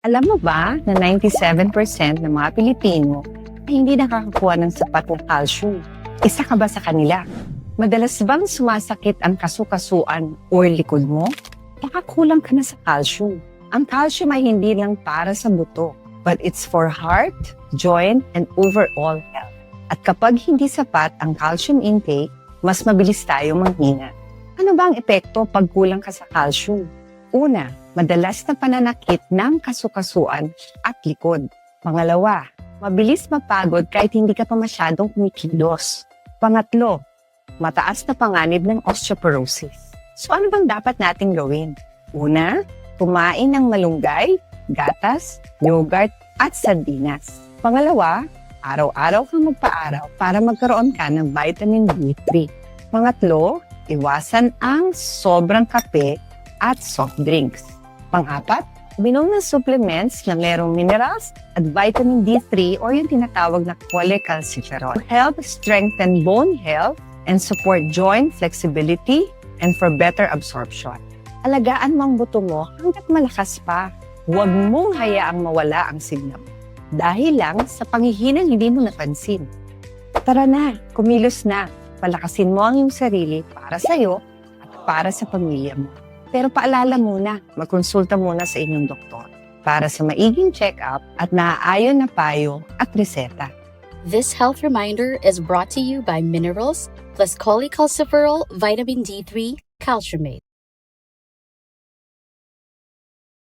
Alam mo ba na 97% ng mga Pilipino ay hindi nakakakuha ng sapat na calcium? Isa ka ba sa kanila? Madalas bang sumasakit ang kasukasuan o likod mo? Baka kulang ka na sa calcium. Ang calcium ay hindi lang para sa buto, but it's for heart, joint, and overall health. At kapag hindi sapat ang calcium intake, mas mabilis tayo manghina. Ano ba ang epekto pag kulang ka sa calcium? Una, madalas na pananakit ng kasukasuan at likod. Pangalawa, mabilis mapagod kahit hindi ka pa masyadong kumikilos. Pangatlo, mataas na panganib ng osteoporosis. So ano bang dapat nating gawin? Una, kumain ng malunggay, gatas, yogurt, at sardinas. Pangalawa, araw-araw kang magpaaraw para magkaroon ka ng vitamin D3. Pangatlo, iwasan ang sobrang kape at soft drinks. Pang-apat, uminom ng supplements na merong minerals at vitamin D3 o yung tinatawag na cholecalciferol. To help strengthen bone health and support joint flexibility and for better absorption. Alagaan mo ang buto mo hanggat malakas pa. Huwag mong hayaang mawala ang sigla. Dahil lang sa pangihinang hindi mo napansin. Tara na, kumilos na. Palakasin mo ang iyong sarili para sa'yo at para sa pamilya mo. Pero paalala muna, magkonsulta muna sa inyong doktor para sa maiging check-up at naaayon na payo at reseta. This health reminder is brought to you by Minerals plus cholecalciferol, vitamin D3, Calciumate.